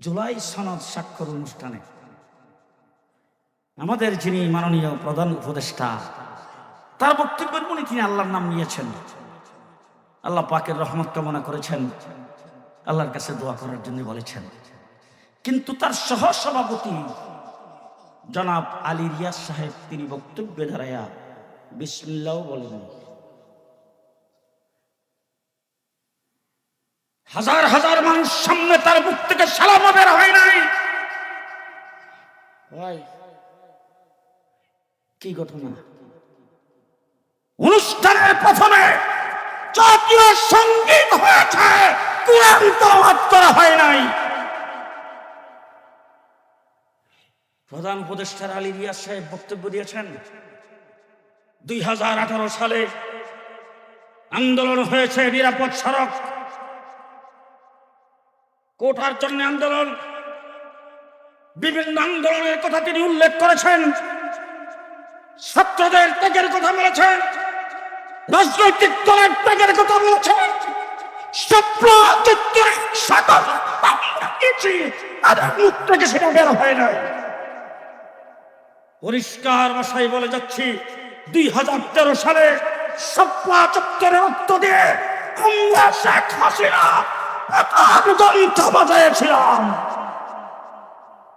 জুলাই সনদ স্বাক্ষর অনুষ্ঠানে। আমাদের যিনি মাননীয় প্রধান উপদেষ্টা, তার বক্তব্যের মনে তিনি আল্লাহর নাম নিয়েছেন। আল্লাহ পাকের রহমত কামনা করেছেন, আল্লাহর কাছে দোয়া করার জন্য বলেছেন। কিন্তু তার সহ সভাপতি জনাব আলী রিয়াজ সাহেব, তিনি বক্তব্যে দাঁড়াইয়া বিসমিল্লাও বলেন হাজার হাজার মানুষ সামনে তার মুখ থেকে সালাম বের হয় নাই। ভাই কি ঘটনা? অনুষ্ঠানের প্রথমে জাতীয় সংগীত হয়েছে কোরআন করা হয় নাই। প্রধান উপদেষ্টার আলী রিয়াজ সাহেব বক্তব্য দিয়েছেন দুই হাজার আঠারো সালে আন্দোলন হয়েছে নিরাপদ সড়ক কোটার জন্য আন্দোলন। বিভিন্ন আন্দোলনের কথা তিনি উল্লেখ করেছেন। ছাত্রদের ত্যাগের কথা বলেছেন। রাজনৈতিক দলের ত্যাগের কথা বলেছেন। সকল মুখ থেকে সেটা হয় নাই। পরিষ্কার ভাষায় বলে যাচ্ছি, দুই হাজার তেরো সালে সপ্পা চত্বরে রক্ত দিয়ে আমরা শেখ হাসিনা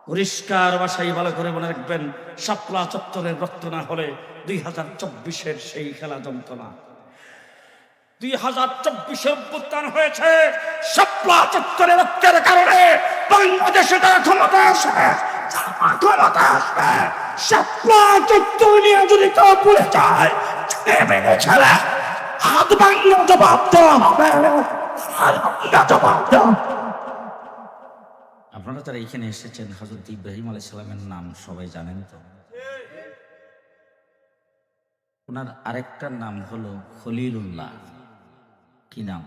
পরিষ্কার ভাষায় ভালো করে মনে রাখবেন, শাপলা চত্বরের রক্ত না হলে দুই হাজার চব্বিশের সেই খেলা জমত না। দুই হাজার চব্বিশে অভ্যুত্থান হয়েছে, শাপলা চত্বরের রক্তের কারণে বাংলাদেশে তারা ক্ষমতা আসবে ক্ষমতা আসবে। শাপলা চত্বর নিয়ে যদি কেউ পড়ে যায় হাত ভাঙলে জবাব দেওয়া হবে। আপনারা যারা এখানে এসেছেন হজরত ইব্রাহিম আলাই সালামের নাম সবাই জানেন তো? ওনার আরেকটা নাম হলো খলিলুল্লাহ। কি নাম?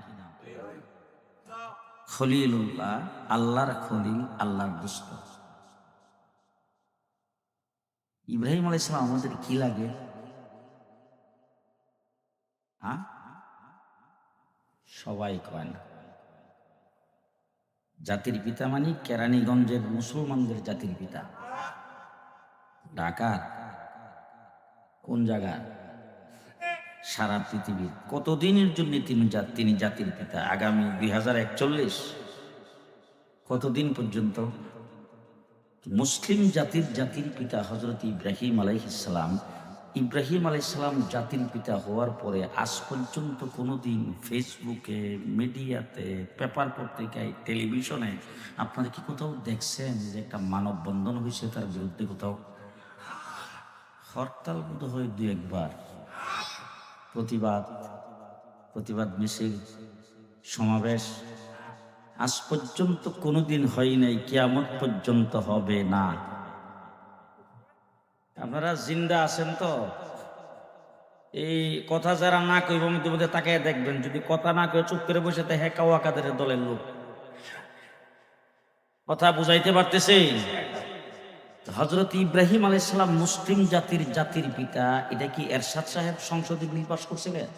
খলিলুল্লাহ, আল্লাহর খলিল, আল্লাহর দুষ্ট। ইব্রাহিম আলাই সালাম আমাদের কি লাগে? হ্যাঁ সবাই কয় না জাতির পিতা মানে কেরানীগঞ্জের মুসলমানদের জাতির পিতা। ঢাকার কোন জায়গা? সারা পৃথিবীর। কতদিনের জন্য তিনি তিনি জাতির পিতা? আগামী দুই হাজার একচল্লিশ। কতদিন পর্যন্ত? মুসলিম জাতির জাতির পিতা হজরত ইব্রাহিম আলাইহিসাল্লাম ইব্রাহিম আলাইসাল্লাম জাতির পিতা হওয়ার পরে আজ পর্যন্ত কোনোদিন ফেসবুকে, মিডিয়াতে, পেপার পত্রিকায়, টেলিভিশনে আপনারা কি কোথাও দেখছেন যে একটা মানববন্ধন হয়েছে তার বিরুদ্ধে কোথাও? হরতাল বোধ হয় দু একবার। প্রতিবাদ প্রতিবাদ মিছিল, সমাবেশ। আজ পর্যন্ত কোনোদিন হয় নাই, কিয়ামত পর্যন্ত হবে না। আপনারা জিন্দা আছেন তো? এই কথা যারা না কইব মধ্যে মধ্যে তাকে দেখবেন, যদি কথা না কয়ে চুপ করে বসে থাকে কাওয়া কাদের দলের লোক। কথা বুঝাইতে পারতেছে? হজরত ইব্রাহিম আলাইসালাম মুসলিম জাতির জাতির পিতা, এটা কি এরশাদ সাহেব সংসদে বিল পাস করছিলেন?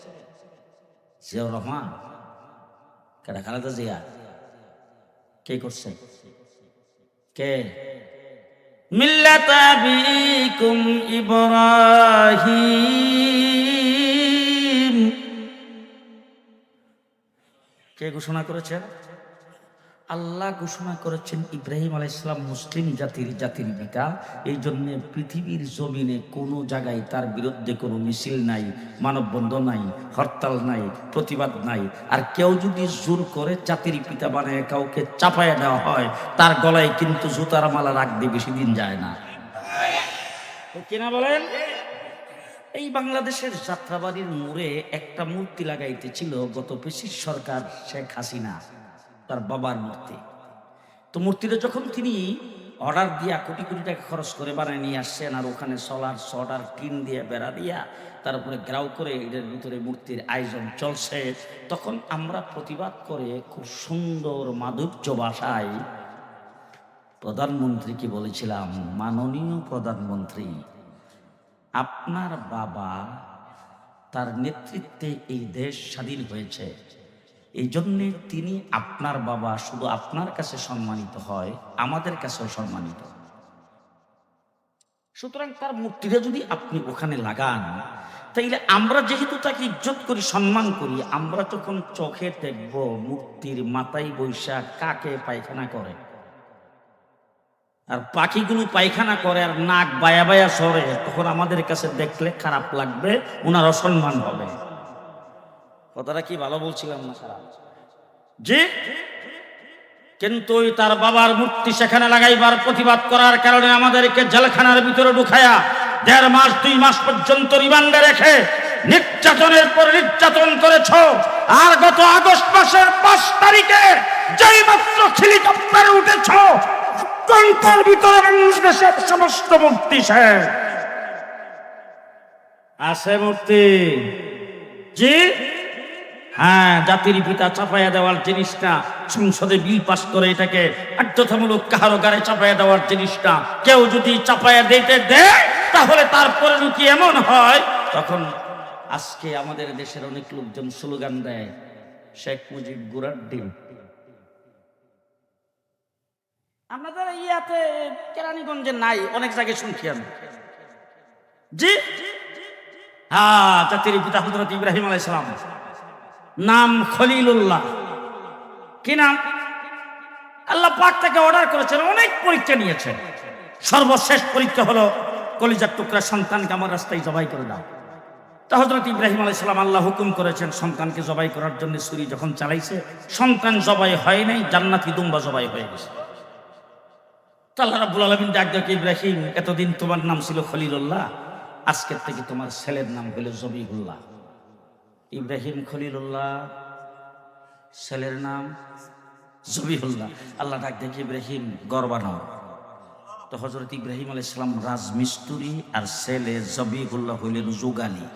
জিয়াউর রহমান কেটা খালেদা জিয়া? কে করছে? কে? মিল্লাত আবিকুম ইব্রাহিম। কে ঘোষণা করেছেন? আল্লাহ ঘোষণা করেছেন ইব্রাহিম আলাইসালাম মুসলিম জাতির জাতির পিতা। এই জন্যে পৃথিবীর জমিনে কোনো জায়গায় তার বিরুদ্ধে কোনো মিছিল নাই মানববন্ধন নাই, হরতাল নাই, প্রতিবাদ নাই। আর কেউ যদি জোর করে জাতির পিতা বানায়, কাউকে চাপায় দেওয়া হয়, তার গলায় কিন্তু জুতার মালা রাখতে বেশি দিন যায় না। কিনা বলেন? এই বাংলাদেশের যাত্রাবাড়ির মোড়ে একটা মূর্তি লাগাইতেছিল গত পেশির সরকার শেখ হাসিনা। তার বাবার মূর্তি। তো মূর্তিটা যখন তিনি অর্ডার দিয়া কোটি কোটি টাকা খরচ করে বানায় নিয়ে আসছেন আর ওখানে সোলার শর্ট টিন দিয়ে বেড়া দিয়া তার উপরে গ্রাউ করে এটার ভিতরে মূর্তির আয়োজন চলছে, তখন আমরা প্রতিবাদ করে খুব সুন্দর মাধুর্য ভাষায় প্রধানমন্ত্রীকে বলেছিলাম, মাননীয় প্রধানমন্ত্রী, আপনার বাবা তার নেতৃত্বে এই দেশ স্বাধীন হয়েছে। এই জন্যে তিনি আপনার বাবা শুধু আপনার কাছে সম্মানিত হয়, আমাদের কাছেও সম্মানিত। সুতরাং তার মূর্তিটা যদি আপনি ওখানে লাগান, তাইলে আমরা যেহেতু তাকে ইজ্জত করি, সম্মান করি, আমরা যখন চোখে দেখব মূর্তির মাথায় বৈশাখ কাকে পায়খানা করে। আর পাখিগুলো পায়খানা করে আর নাক বায়া বায়া সরে, তখন আমাদের কাছে দেখলে খারাপ লাগবে ওনার অসম্মান হবে। কথাটা কি ভালো বলছিলাম না খারাপ? জি। কিন্তু ওই তার বাবার মূর্তি সেখানে লাগাইবার প্রতিবাদ করার কারণে আমাদেরকে জেলখানার ভিতরে ঢুকায়া দেড় মাস দুই মাস পর্যন্ত রিমান্ডে রেখে নির্যাতনের পর নির্যাতন করেছ। আর গত আগস্ট মাসের পাঁচ তারিখে যেই মাত্র হেলিকপ্টারে উঠেছ ঘণ্টার ভিতরে বাংলাদেশের সমস্ত মূর্তি শেষ। আছে মূর্তি। জি। হ্যাঁ জাতির পিতা চাপাইয়া দেওয়ার জিনিসটা, সংসদে বিল পাস করে এটাকে বাধ্যতামূলক কাহারো গাড়ে চাপাইয়া দেওয়ার জিনিসটা, কেউ যদি চাপাইয়া দিতে দেয়, তাহলে তার পরিণতি এমন হয়, তখন আজকে আমাদের দেশের অনেক লোকজন স্লোগান দেয়, শেখ মুজিব গুড়ার ডিম। ইয়াতে, কেরানীগঞ্জে নাই, অনেক জায়গায় শুনছি আমি। জি? হ্যাঁ জাতির পিতা হজরত ইব্রাহিম আলাইসালাম নাম খলিলুল্লাহ। কি নাম? আল্লাহ পাক তাকে অর্ডার করেছেন, অনেক পরীক্ষা নিয়েছেন। সর্বশেষ পরীক্ষা হলো, কলিজার টুকরা সন্তানকে আমার রাস্তায় জবাই করে দাও। তা হজরত ইব্রাহিম আলাইসালাম আল্লাহ হুকুম করেছেন, সন্তানকে জবাই করার জন্য ছুরি যখন চালাইছে, সন্তান জবাই হয় নাই, জান্নাতি দুম্বা জবাই হয়ে গেছে। আল্লাহ রাব্বুল আলামিন ডাক দেখে ইব্রাহিম, এতদিন তোমার নাম ছিল খলিলুল্লাহ, আজকের থেকে তোমার ছেলের নাম হলো জবিহুল্লাহ। ইব্রাহিম খলিলুল্লাহ, ছেলের নাম জবিহুল্লাহ। আল্লাহ ডাক দেখে, ইব্রাহিম গর্বানাও তো হজরত ইব্রাহিম আলাইহিস সালাম রাজমিস্তুরি আর ছেলে জবিহুল্লাহ হইলেন যুগালি।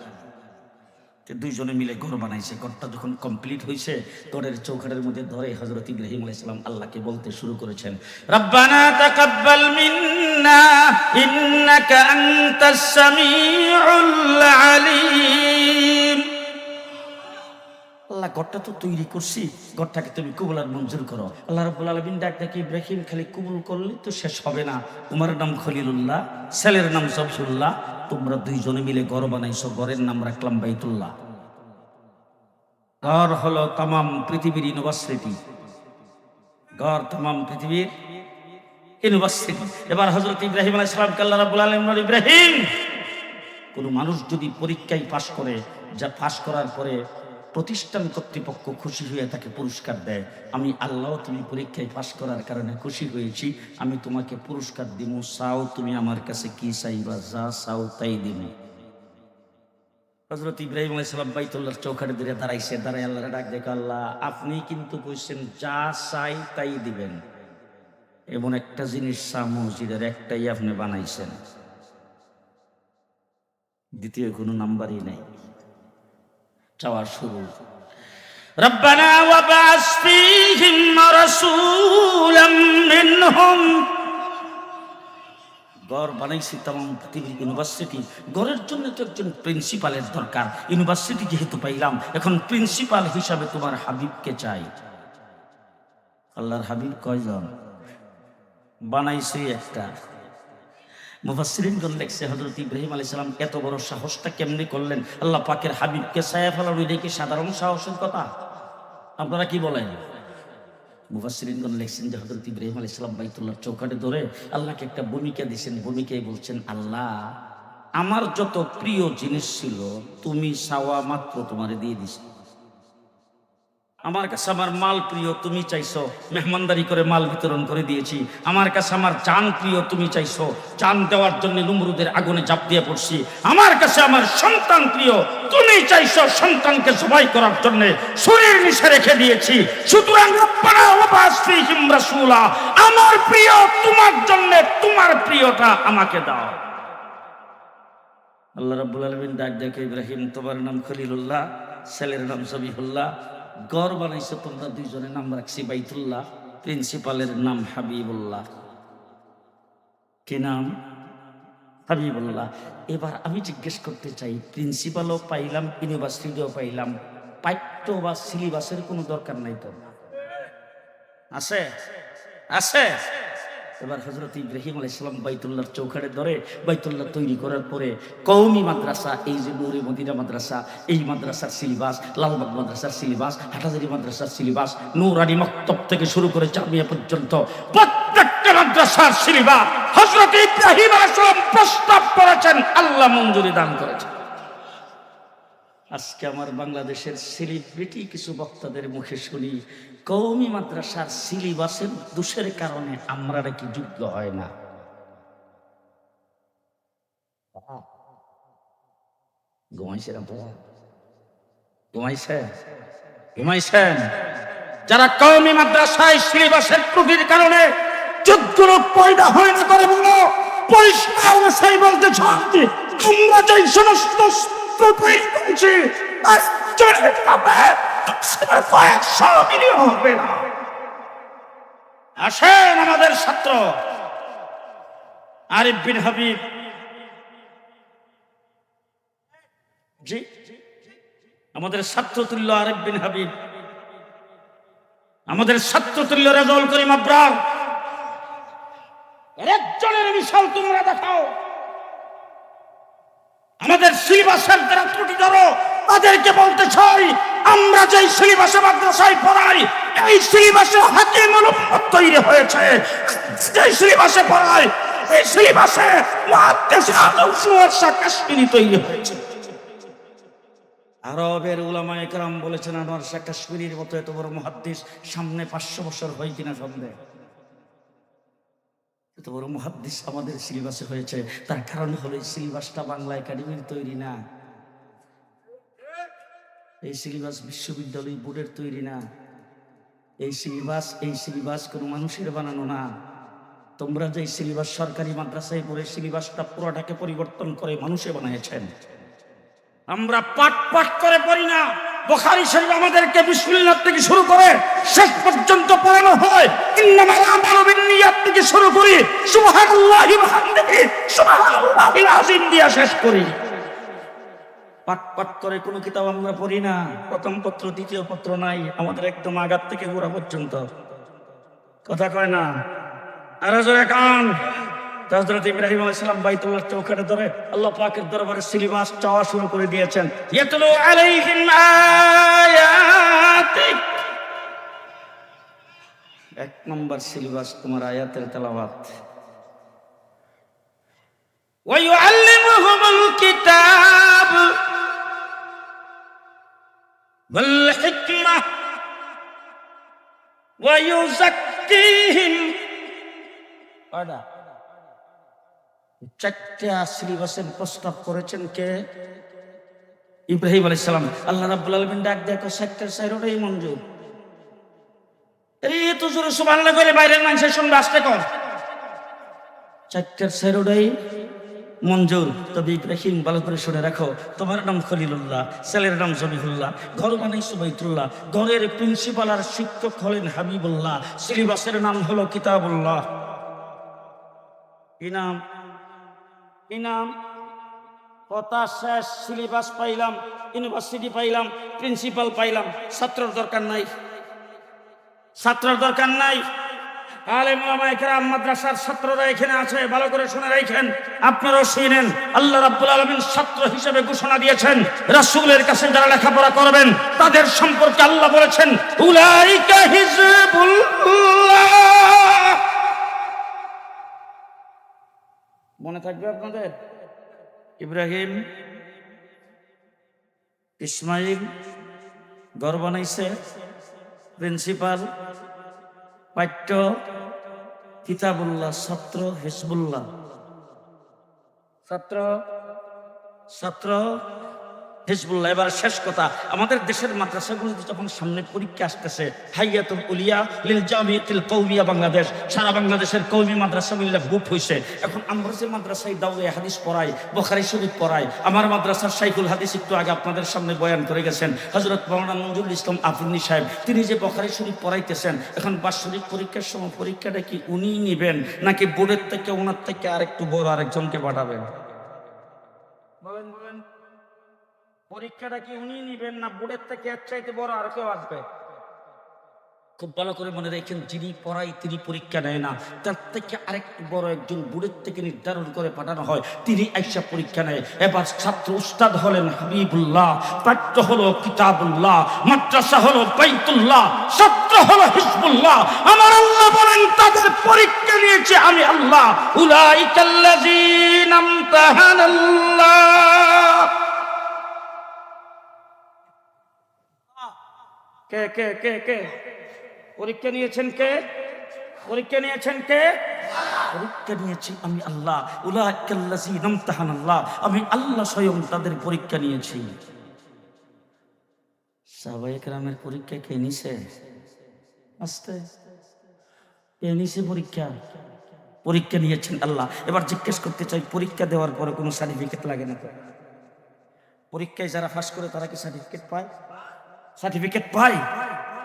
দুইজনে মিলে ঘর বানাইছে। ঘরটা যখন কমপ্লিট হয়েছে ঘরের চৌখাটের মধ্যে ধরে হজরত ইব্রাহিম আলাইসালাম আল্লাহকে বলতে শুরু করেছেন, রব্বানা তাকাব্বাল মিন্না, ইন্নাকা আনতাস সামিউল আলিম। আল্লাহ ঘরটা তো তৈরি করছি, ঘরটাকে তুমি কবুল আর মঞ্জুর করো। আল্লাহ রাব্বুল আলামিন ডাক ডাকি ইব্রাহিম, খালি কবুল করলে তো শেষ হবে না। তোমার নাম খলিলুল্লাহ, ছেলের নাম জবসুল্লাহ তোমরা দুইজনে মিলে ঘর বানাইছো, ঘরের নাম রাখলাম বাইতুল্লাহ। ঘর হলো তামাম পৃথিবীর ইউনিভার্সিটি। ঘর তামাম পৃথিবীর ইউনিভার্সিটি। এবার হজরত ইব্রাহিম আলাইহিস সালাম আল্লাহ রাব্বুল আলামিন ইব্রাহিম, কোনো মানুষ যদি পরীক্ষায় পাশ করে, যা পাশ করার পরে প্রতিষ্ঠান কর্তৃপক্ষ খুশি হয়ে তাকে পুরস্কার দেয়। আমি আল্লাহ তুমি পরীক্ষায় পাশ করার কারণে খুশি হয়েছি। আমি তোমাকে পুরস্কার দিব চাও তুমি আমার কাছে কি চাইবা? যা চাও তাই দিব হজরত ইব্রাহিম আলাইসালাম বাইতুল্লাহ চৌখাটে দিকে দাঁড়াইছে। দাঁড়াই আল্লাহ ডাক দেখো, আল্লাহ, আপনি কিন্তু কইছেন যা চাই তাই দিবেন। এমন একটা জিনিস চা মসজিদের, একটাই আপনি বানাইছেন। দ্বিতীয় কোনো নাম্বারই নাই। চাওয়ার শুরু ربنا وبعث فيهم رسولا منهم গড় বানাইছি তেমন পৃথিবীর ইউনিভার্সিটি গড়ের জন্য তো একজন প্রিন্সিপালের দরকার ইউনিভার্সিটি যেহেতু পাইলাম এখন প্রিন্সিপাল হিসাবে তোমার হাবিবকে চাই আল্লাহর হাবিব কয়জন বানাইছে একটা মুফাসসিরিনগণ লেখছে, হযরত ইব্রাহিম আলাইহিস সালাম এত বড় সাহসটা কেমনে করলেন? আল্লাহ পাকের হাবিবকে ছায়া ফেলানো এটা কি সাধারণ সাহসের কথা। আপনারা কি বলেন? মুফাসসিরিনগণ লেখছেন যে, হযরত ইব্রাহিম আলাইহিস সালাম বাইতুল্লাহ চৌকাটে ধরে আল্লাহকে একটা ভূমিকা দিয়েছেন। ভূমিকায় বলছেন, আল্লাহ, আমার যত প্রিয় জিনিস ছিল, তুমি সাওয়া মাত্র তোমারে দিয়ে দিছি। আমার কাছে আমার মাল প্রিয়, তুমি চাইছো। মেহমানদারি করে মাল বিতরণ করে দিয়েছি। আমার কাছে আমার চান প্রিয়, তুমি চাইছো। চান দেওয়ার জন্য নুমরুদের আগুনে চাপ দিয়ে পড়ছি। আমার কাছে আমার সন্তান প্রিয়, তুমি চাইছো সন্তানকে সবাই করার জন্য শরীর নিচে রেখে দিয়েছি। সুতরাং আমার প্রিয়, তোমার জন্য তোমার প্রিয়টা আমাকে দাও। আল্লাহ রাব্বুল আলামিন ডাক দেখে ইব্রাহিম, তোমার নাম খলিলুল্লাহ, ছেলের নাম সবিহুল্লাহ গড় বানাইছে তোমরা দুইজনের নাম রাখছি বাইতুল্লাহ, প্রিন্সিপালের নাম হাবিবুল্লাহ। কি নাম? হাবিবুল্লাহ। এবার আমি জিজ্ঞেস করতে চাই, প্রিন্সিপালও পাইলাম, ইউনিভার্সিটিও পাইলাম, পাঠ্য বা সিলেবাসের কোনো দরকার নাই তো? আছে আছে। এবার হজরত ইব্রাহিম আল ইসলাম বাইতুল্লাহর চৌখাটে ধরে বাইতুল্লাহ তৈরি করার পরে কৌমি মাদ্রাসা, এই যে নুরে মদিনা মাদ্রাসা, এই মাদ্রাসার সিলেবাস লালবাগ মাদ্রাসার সিলেবাস হাটাজারি মাদ্রাসার সিলেবাস নুরানি মক্তব থেকে শুরু করে জামিয়া পর্যন্ত প্রত্যেকটা মাদ্রাসার সিলেবাস হজরত ইব্রাহিম আল ইসলাম প্রস্তাব করেছেন, আল্লাহ মঞ্জুরি দান করেছেন। আজকে আমার বাংলাদেশের সেলিব্রিটি কিছু বক্তাদের মুখে শুনি কৌমি মাদ্রাসার সিলেবাসের দোষের কারণে আমরা নাকি যোগ্য হয় না। যারা কৌমি মাদ্রাসায় সিলেবাসের ত্রুটির কারণে লোক পয়দা হয় না করে বলো, পরিষ্কার সেই বলতে আমরা যেই সমস্ত কয়েকশো মিলিয়ন হবে না আসেন আমাদের ছাত্র। আরিফ বিন হাবিব। জি। আমাদের ছাত্রতুল্য আরিফ বিন হাবিব। আমাদের ছাত্রতুল্য রেজল করিম আব্রার। এর একজনের মিশাল তোমরা দেখাও। আমাদের সিলেবাসের দ্বারা ত্রুটি ধরো, তাদেরকে বলতে চাই, আমরা যে সিলেবাসে মাদ্রাসায় পড়াই, এই সিলেবাসে হাকিম উম্মত তৈরি হয়েছে। যেই সিলেবাসে পড়াই, এই সিলেবাসে কাশ্মীরি তৈরি হয়েছে। আরবের উলামা একরাম বলেছেন আনোয়ার শাহ কাশ্মীরির মতো এত বড় মুহাদ্দিস সামনে পাঁচশো বছর হয় কিনা সন্দেহ? এত বড় মহাদ্দিস আমাদের সিলেবাসে হয়েছে। তার কারণ হলো এই সিলেবাসটা বাংলা একাডেমির তৈরি না। এই সিলেবাস বিশ্ববিদ্যালয় বোর্ডের তৈরি না। এই সিলেবাস এই সিলেবাস কোনো মানুষের বানানো না। তোমরা যে সিলেবাস সরকারি মাদ্রাসায় পড়ে সিলেবাসটা পুরোটাকে পরিবর্তন করে মানুষে বানিয়েছেন। আমরা পাট পাট করে পড়ি না। বোখারি শরীফ আমাদেরকে বিসমিল্লাহ থেকে শুরু করে শেষ পর্যন্ত পড়ানো হয়। ইন্নামাল আমালু বিন্নিয়াত থেকে শুরু করি, সুবহানাল্লাহি ওয়া বিহামদিহি, সুবহানাল্লাহিল আযীম দিয়া শেষ করি। পাট পাট করে কোনো কিতাব আমরা পড়ি না। প্রথম পত্র, দ্বিতীয় পত্র নাই, আমাদের একদম আগাত থেকে গোড়া পর্যন্ত। কথা কয় না? আর জোরে কান। হজরত ইব্রাহিম আলাইসালাম বাইতুল্লাহ চৌকাটে ধরে আল্লাহ পাকের দরবারে সিলেবাস চাওয়া শুরু করে দিয়েছেন। ইয়াতলু আলাইহিম আয়াতিক এক নম্বর সিলেবাস তোমার আয়াতের তেলাওয়াত। ওয়ায়ুআল্লিমুহুমুল কিতাব। ওয়াল হিকমা। ওয়ায়ুযাক্কিহিম। পড়া। চারটা সিলেবাসের প্রস্তাব করেছেন কে? ইব্রাহিম আলাইহিস সালাম। আল্লাহ রাব্বুল আলামিন ডাক দেখো চারটার সাইরোটাই মঞ্জুর। জোরে করে বাইরের মানুষের সঙ্গে আসতে কর। চারটার মঞ্জুর। তবে ইব্রাহিম, ভালো করে শুনে রাখো, তোমার নাম খলিলুল্লাহ, ছেলের নাম জবিহুল্লাহ ঘর বানাইছো বাইতুল্লাহ, ঘরের প্রিন্সিপাল আর শিক্ষক হলেন হাবিবুল্লাহ সিলেবাসের নাম হলো কিতাবুল্লাহ। কি নাম? কি নাম কথা শেষ সিলেবাস পাইলাম ইউনিভার্সিটি পাইলাম প্রিন্সিপাল পাইলাম, ছাত্রর দরকার নাই। ছাত্রর দরকার নাই। মাদ্রাসার ছাত্ররা এখানে আছে, ভালো করে আল্লাহ ছাত্র হিসেবে ঘোষণা দিয়েছেন লেখাপড়া করবেন, তাদের সম্পর্কে আল্লাহ বলেছেন, উলাইকা হিজবুল্লাহ। মনে থাকবে আপনাদের? ইব্রাহিম ইসমাইল ঘর বানাইছে প্রিন্সিপাল পাঠ্য কিতাবুল্লাহ ছাত্র হিসবুল্লাহ ছাত্র? ছাত্র হিজবুল্লাহ, এবার শেষ কথা, আমাদের দেশের মাদ্রাসাগুলোতে যখন সামনে পরীক্ষা আসতেছে, হাইয়াতুল উলিয়া লিল জামিয়াতিল কৌমিয়া বাংলাদেশ, সারা বাংলাদেশের কৌমি মাদ্রাসাগুলো গ্রুপ হয়েছে এখন আমরা যে মাদ্রাসায় দাউয়ে হাদিস পড়াই বোখারি শরীফ পড়াই আমার মাদ্রাসার সাইকুল হাদিস একটু আগে আপনাদের সামনে বয়ান করে গেছেন। হজরত মৌলানা নজরুল ইসলাম আফিনী সাহেব, তিনি যে বোখারি শরীফ পড়াইতেছেন, এখন বাৎসরিক পরীক্ষার সময় পরীক্ষাটা কি উনিই নিবেন, নাকি বোর্ডের থেকে ওনার থেকে আরেকটু বড় আরেকজনকে পাঠাবেন বলেন বলেন পরীক্ষাটা কি উনি নিবেন না বুড়ের থেকে এর চাইতে বড় আর কেউ আসবে? খুব ভালো করে মনে যিনি পড়াই তিনি পরীক্ষা নেয় না। তার থেকে আরেকটু বড় একজন বুড়ের থেকে নির্ধারণ করে পাঠানো হয়, তিনি আইসা পরীক্ষা নেয়। এবার ছাত্র উস্তাদ হলেন হাবিবুল্লাহ, পাঠ্য হলো কিতাবুল্লাহ, মাদ্রাসা হলো বাইতুল্লাহ, ছাত্র হলো আমার আল্লাহ বলেন, তাদের পরীক্ষা নিয়েছে আমি আল্লাহ। উলাইকাল্লাযীনা আমতাহানাল্লাহ। কে কে কে কে? পরীক্ষা নিয়েছেন কে? পরীক্ষা নিয়েছেন কে? পরীক্ষা নিয়েছি আমি আল্লাহ। নামতাহান আল্লাহ। আমি আল্লাহ স্বয়ং তাদের পরীক্ষা নিয়েছি। সাহাবায়ে কেরামের পরীক্ষা কে নিছে? আস্তে। কে নিছে পরীক্ষা? পরীক্ষা নিয়েছেন আল্লাহ। এবার জিজ্ঞেস করতে চাই, পরীক্ষা দেওয়ার পরে কোনো সার্টিফিকেট লাগে না? পরীক্ষায় যারা ফাঁস করে তারা কি সার্টিফিকেট পায়? সার্টিফিকেট পাই।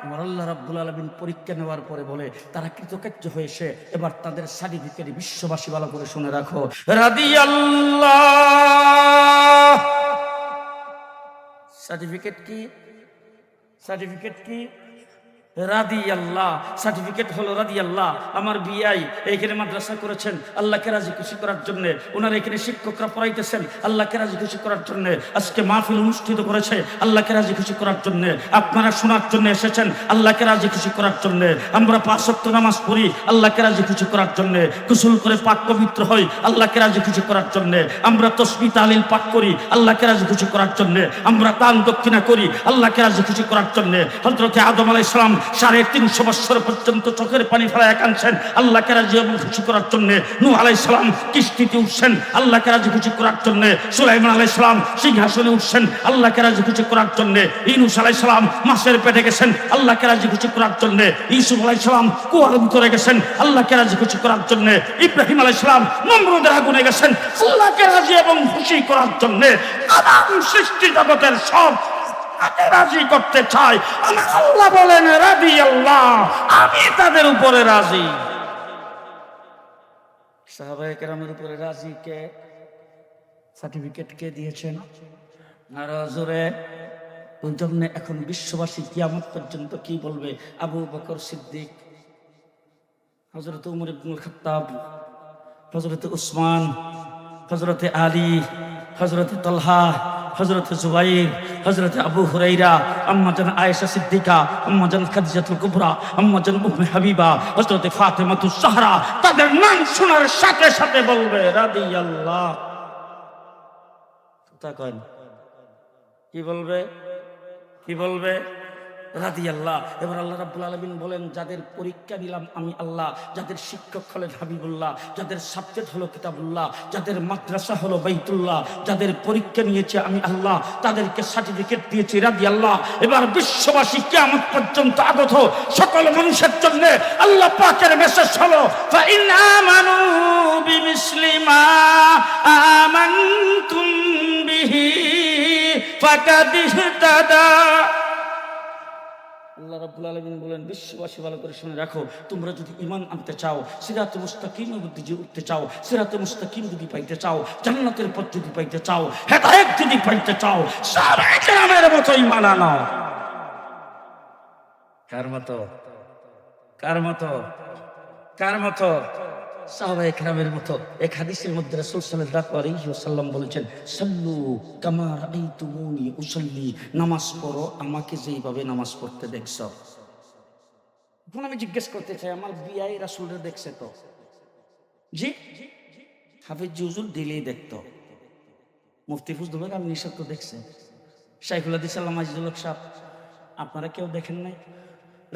আমার আল্লাহ রাব্বুল আলমিন পরীক্ষা নেওয়ার পরে বলে, তারা কৃতকার্য হয়েছে। এবার তাদের সার্টিফিকেট বিশ্ববাসী ভালো করে শুনে রাখো। রাদি সার্টিফিকেট কি? সার্টিফিকেট কি? আল্লাহ সার্টিফিকেট হলো আমার বিআই মাদ্রাসা করেছেন, আল্লাহকে রাজি খুশি করার জন্য। ওনার এখানে শিক্ষকরা পড়াইতেছেন, আল্লাহকে রাজি খুশি করার জন্য। আজকে মাহফিল অনুষ্ঠিত করেছে, আল্লাহকে রাজি খুশি করার জন্য। আপনারা শোনার জন্য এসেছেন, আল্লাহকে রাজি খুশি করার জন্য। আমরা পাঁচ সপ্ত নামাজ পড়ি, আল্লাহকে রাজি খুশি করার জন্য। কুসুল করে পাক পবিত্র হই, আল্লাহকে রাজি খুশি করার জন্য। আমরা তসবি তালিল পাঠ করি, আল্লাহকে রাজি খুশি করার জন্য। আমরা দান দক্ষিণা করি, আল্লাহকে রাজি খুশি করার জন্য। হজরতে আদম আলাইহিস সাড়ে তিনশো বছর পর্যন্ত চোখের পানি ফেলায় কাঁদছেন। আল্লাহকে রাজি এবং খুশি করার জন্য নূহ আলাইহিস সালাম কিস্তিতে উঠছেন। আল্লাহকে রাজি খুশি করার জন্য সুলাইমান আলাইহিস সালাম সিংহাসনে উঠছেন। আল্লাহকে রাজি খুশি করার জন্য ইনুস আলাইহিস সালাম মাছের পেটে গেছেন। আল্লাহকে রাজি খুশি করার জন্য ইউসুফ আলাইহিস সালাম কুয়ার ভিতরে গেছেন। আল্লাহকে রাজি খুশি করার জন্য ইব্রাহিম আলাইহিস সালাম নমরুদের আগুনে গেছেন। আল্লাহকে রাজি এবং খুশি করার জন্য আদাম সৃষ্টি জগতের সব তাকে রাজি করতে চাই। আমার আল্লাহ বলেন রাজি আল্লাহ, আমি তাদের উপরে রাজি। সাহাবায়ে কেরামের উপরে রাজি কে? সার্টিফিকেট কে দিয়েছেন? আর জন্য এখন বিশ্ববাসী কিয়ামত পর্যন্ত কি বলবে? আবু বকর সিদ্দিক হজরত উমর ইবনুল খাত্তাব হজরত উসমান হজরত আলী হজরত তলহা হজরত জুবাইর হজরত আবু হুরাইরা আম্মাজান আয়েশা সিদ্দিকা আম্মাজান খাদিজাতুল কুবরা আম্মাজান উম্মে হাবিবা হজরত ফাতেমাতুস সাহরা, তাদের নাম শোনার সাথে সাথে বলবে, রাদিয়াল্লাহ। কয় না। কি বলবে? কি বলবে? রাদি আল্লাহ এবার আল্লাহ রাবুল আলমিন বলেন, যাদের পরীক্ষা দিলাম আমি আল্লাহ, যাদের শিক্ষক হলে হাবিবুল্লাহ, যাদের সাবজেক্ট হলো কিতাবুল্লাহ, যাদের মাদ্রাসা হলো বাইতুল্লাহ, যাদের পরীক্ষা নিয়েছে আমি আল্লাহ, তাদেরকে সার্টিফিকেট দিয়েছি রাদি আল্লাহ এবার বিশ্ববাসী আমার পর্যন্ত আগত সকল মানুষের জন্য আল্লাহ পাকের মেসেজ হলো বিমিসলিমা আমান্তুম ফাঁকা ফাকাদ দাদা আল্লাহ রাব্বুল আলামিন বলেন, বিশ্ববাসী ভালো করে শুনে রাখো, তোমরা যদি ঈমান আনতে চাও সিরাতে মুস্তাকিম যদি যে উঠতে চাও সিরাতে মুস্তাকিম যদি পাইতে চাও, জান্নাতের পথ যদি পাইতে চাও, হেদায়েত যদি পাইতে চাও, সারা ইসলামের মতো ঈমান আনো। কার মতো? কার মতো? কার মতো? মতো এক মধ্যে বলেছেন, সাল্লু কামা নামাজ পড়ো, আমাকে যেইভাবে নামাজ পড়তে আমি জিজ্ঞেস করতে চাই, আমার দেখছে তো? জি? হুজুর দিলেই দেখতো। মুফতি ফজলুল হক আমি নিঃশব্দ তো দেখছে। শাইখুল আপনারা কেউ দেখেন নাই?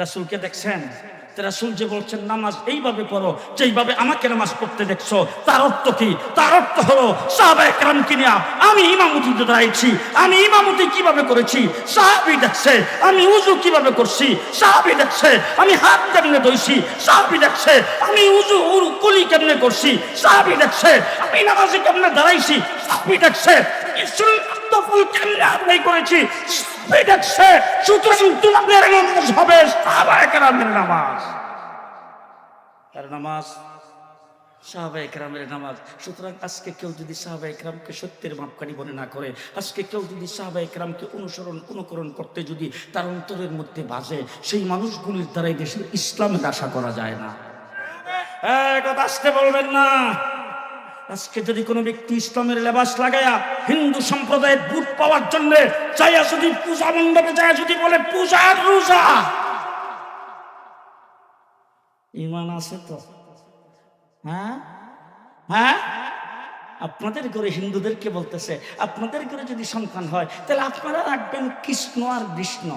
রাসূলকে দেখছেন? রাসূল যে বলছেন, নামাজ এইভাবে পড়ো, যেইভাবে আমাকে নামাজ পড়তে দেখছ, তার অর্থ কি? তার অর্থ হলো সাহাবায়ে কেরামকে নিয়ে আমি ইমামতিতে দাঁড়িয়েছি আমি ইমামতি কীভাবে করেছি? সাহাবি দেখছে, আমি উজু কীভাবে করছি? সাহাবি দেখছে, আমি হাত কেমনে ধইছি? সাহাবি দেখছে, আমি উজু উরু কুলি কেমনে করছি? সাহাবি দেখছে, আমি নামাজে কেমনে দাঁড়াইছি? সাহাবি দেখছে আদায় করেছি। দেখছে সুতরাং তোমাদের নামাজ হবে। সাহাবায়ে কেরামের নামাজ। কার নামাজ? সাহাবা একরামের নামাজ। সুতরাং আজকে কেউ যদি সাহাবা একরামকে সত্যের মাপকাঠি মনে না করে আজকে কেউ যদি সাহাবা একরামকে অনুসরণ অনুকরণ করতে যদি তার অন্তরের মধ্যে বাজে সেই মানুষগুলির দ্বারাই দেশের ইসলামের আশা করা যায় না। কথা আসতে বলবেন না। আজকে যদি কোনো ব্যক্তি ইসলামের লেবাস লাগায়া হিন্দু সম্প্রদায়ের বুট পাওয়ার জন্য চাইয়া যদি পূজা মণ্ডপে যায়, যদি বলে, পূজা রোজা ইমান আছে তো? হ্যাঁ? হ্যাঁ? আপনাদের ঘরে হিন্দুদেরকে বলতেছে, আপনাদের ঘরে যদি সন্তান হয়, তাহলে আপনারা রাখবেন কৃষ্ণ আর কৃষ্ণ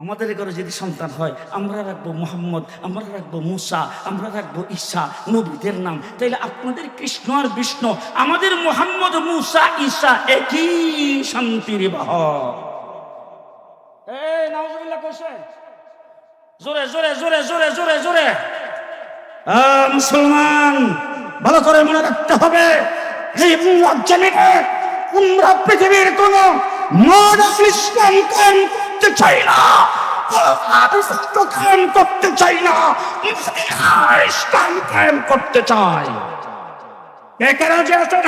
আমাদের ঘরে যদি সন্তান হয়, আমরা রাখব মোহাম্মদ, আমরা রাখব মুসা, আমরা রাখব ঈসা, নবীদের নাম। তাইলে আপনাদের কৃষ্ণ আর বিষ্ণু, আমাদের মোহাম্মদ, মুসা, ঈসা একই শান্তির বাহ জোরে জোরে জোরে জোরে জোরে জোরে। মুসলমান, ভালো করে মনে রাখতে হবে পৃথিবীর কোন ইসলাম কায়েম করতে চাই না। কায়েম করতে চাই না। কায়েম করতে চাই।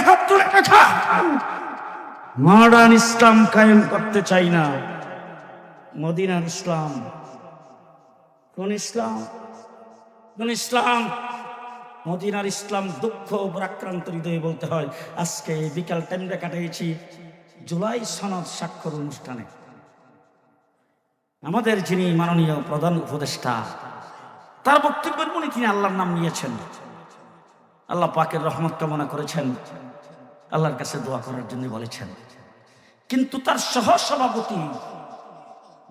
হাত তুলে মডার্ন ইসলাম কায়েম করতে চাই না। মদিনার ইসলাম। কোন ইসলাম? কোন ইসলাম? মদিনার ইসলাম দুঃখ পরাক্রান্ত হৃদয়ে বলতে হয়। আজকে বিকাল টাইমটা কাটাইছি জুলাই সনদ স্বাক্ষর অনুষ্ঠানে। আমাদের যিনি মাননীয় প্রধান উপদেষ্টা, তার বক্তব্যের মনে তিনি আল্লাহর নাম নিয়েছেন। আল্লাহ পাকের রহমত কামনা করেছেন। আল্লাহর কাছে দোয়া করার জন্য বলেছেন। কিন্তু তার সহ সভাপতি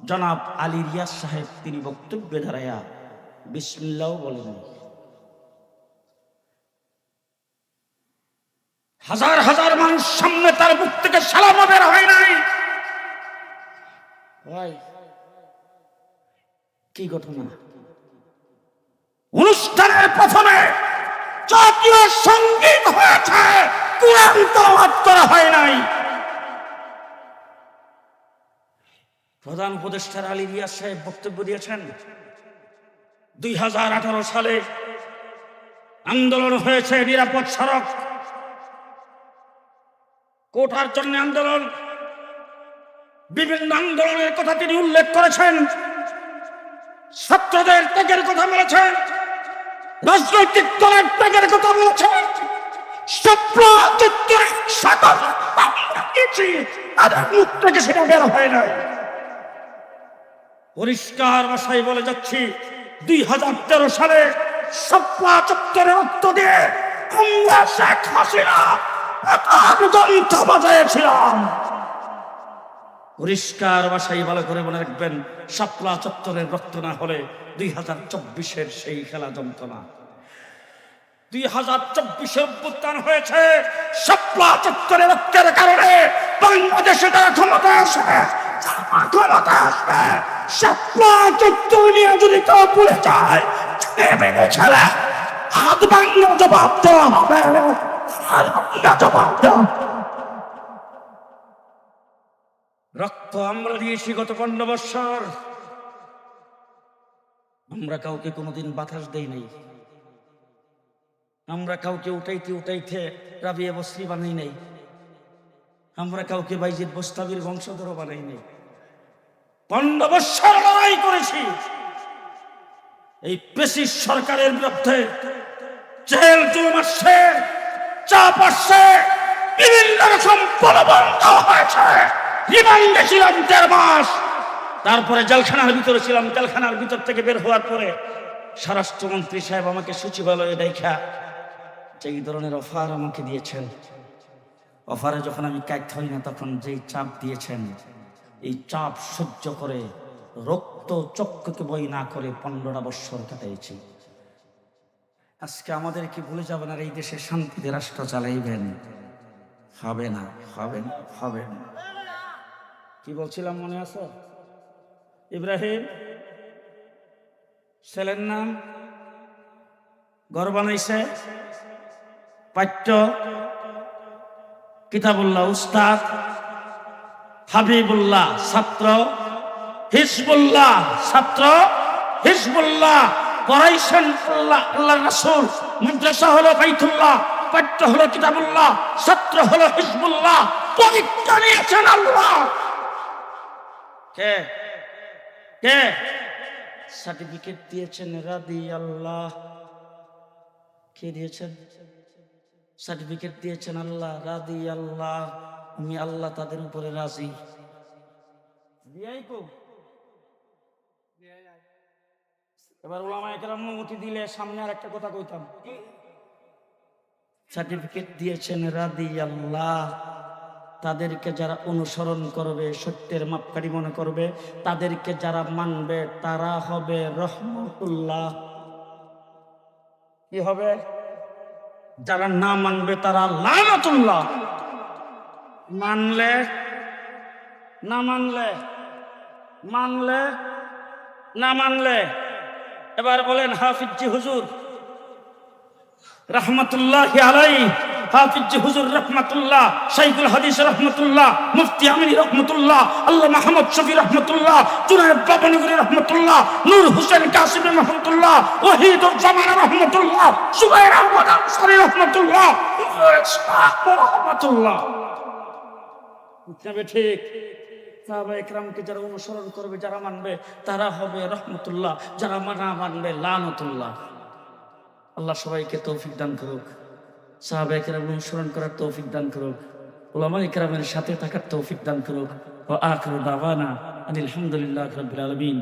জনাব আলী রিয়াজ সাহেব তিনি বক্তব্যে দাঁড়াইয়া বিসমিল্লাও বলেন, হাজার হাজার মানুষ সামনে তার মুখ থেকে সালামা বের হয় নাই। কি ঘটনা অনুষ্ঠানের প্রথমে জাতীয় সংগীত হয়েছে, কোরআন করা হয় নাই। প্রধান উপদেষ্টার আলী রিয়াজ সাহেব বক্তব্য দিয়েছেন, দুই হাজার আঠারো সালে আন্দোলন হয়েছে নিরাপদ সড়ক। কোটার জন্য আন্দোলন, বিভিন্ন আন্দোলনের কথা তিনি উল্লেখ করেছেন। ছাত্রদের ত্যাগের কথা বলেছেন রাজনৈতিক দলের ত্যাগের কথা বলেছেন সকল মুখ থেকে সেটা বের হয় নাই। পরিষ্কার ভাষায় বলে যাচ্ছি, দুই হাজার তেরো সালে সপ্লা চত্বরে রক্ত দিয়ে আমরা শেখ হাসিনা বাজাইছিলাম পরিষ্কার ভাষায় ভালো করে মনে রাখবেন সাপলা চত্বরের রক্ত না হলে দুই হাজার চব্বিশের সেই খেলা যন্ত্রণা। দুই হাজার চব্বিশে অভ্যুত্থান হয়েছে সাপলা চত্বরের রক্তের কারণে বাংলাদেশে তারা ক্ষমতা আসে ক্ষমতা আসবে। সাপলা চত্বর নিয়ে যদি কেউ যায় ছেলে হাত ভাঙলে জবাব দেওয়া হবে জবাব দেওয়া রক্ত আমরা দিয়েছি গত পনেরো বৎসর। আমরা কাউকে কোনোদিন বাতাস দেই নাই। আমরা কাউকে উঠাইতে উঠাইতে রাবিয়া বস্ত্রী বানাই নাই। আমরা কাউকে বাইজিৎ বস্তাবির বংশধর বানাই নাই। পনেরো বৎসর লড়াই করেছি। এই পেশি সরকারের বিরুদ্ধে জেল জুলুম আসছে, চাপ আসছে, বিভিন্ন রকম প্রলোভন হয়েছে। রিমান্ডে ছিলাম দেড় মাস। তারপরে জেলখানার ভিতরে ছিলাম। জেলখানার ভিতর থেকে বের হওয়ার পরে স্বরাষ্ট্রমন্ত্রী সাহেব আমাকে সচিবালয়ে দেখা যে এই ধরনের অফার আমাকে দিয়েছেন। অফারে যখন আমি কাজ হই না, তখন যেই চাপ দিয়েছেন, এই চাপ সহ্য করে রক্ত চক্ষুকে বই না করে পনেরোটা বৎসর কাটাইছি। আজকে আমাদের কি ভুলে যাবেন আর এই দেশে শান্তিতে রাষ্ট্র চালাইবেন। হবে না হবে না হবে না। কি বলছিলাম মনে আছে? ইব্রাহিম, ছেলের নাম ঘর বানাইছে পাঠ্য কিতাবুল্লাহ, উস্তাদ হাবিবুল্লাহ, ছাত্র হিজবুল্লাহ ছাত্র হিজবুল্লাহ পড়াইছেন আল্লাহ রাসূল, মাদ্রাসা হলো বাইতুল্লাহ, পাঠ্য হলো কিতাবুল্লাহ, ছাত্র হলো হিজবুল্লাহ পবিত্র নিয়েছেন আল্লাহ। কে? কে? সার্টিফিকেট দিয়েছেন রাদি আল্লাহ। কে দিয়েছেন? সার্টিফিকেট দিয়েছেন আল্লাহ রাদি আল্লাহ। আমি আল্লাহ তাদের উপরে রাজি। এবার ওলামা একরাম অনুমতি দিলে সামনে আর একটা কথা কইতাম। সার্টিফিকেট দিয়েছেন রাদি আল্লাহ। তাদেরকে যারা অনুসরণ করবে, সত্যের মাপকাঠি মনে করবে, তাদেরকে যারা মানবে, তারা হবে রহমতুল্লাহ। কি হবে? যারা না মানবে, তারা লানতুল্লাহ। মানলে? না মানলে? মানলে? না মানলে? এবার বলেন হাফিজি হুজুর, রহমতুল্লাহ আলাই হাফিজ হুজুর রহমতুল্লাহ, শাইখুল হাদিস রহমতুল্লাহ, মুফতি আমিনী রহমতুল্লাহ আল্লাহ মাহমুদ শফি রহমতুল্লাহ, জুনায়দ বাবানগরী রহমতুল্লাহ, নূর হুসেন কাসিম রহমতুল্লাহ ওহিদুল জামান রহমতুল্লাহ, সুবাইর আহমদ আনসারী রহমতুল্লাহ রহমতুল্লাহ। ঠিক। সাহাবা একরামকে যারা অনুসরণ করবে, যারা মানবে, তারা হবে রহমতুল্লাহ, যারা মানা মানবে, লানতুল্লাহ। আল্লাহ সবাইকে তৌফিক দান করুক। সাহাবা একরাম অনুসরণ করার তৌফিক দান করুক। ওলামা একরামের সাথে থাকার তৌফিক দান করুক। ও আখর দাওয়ানা আলহামদুলিল্লাহ রাব্বিল আলামিন।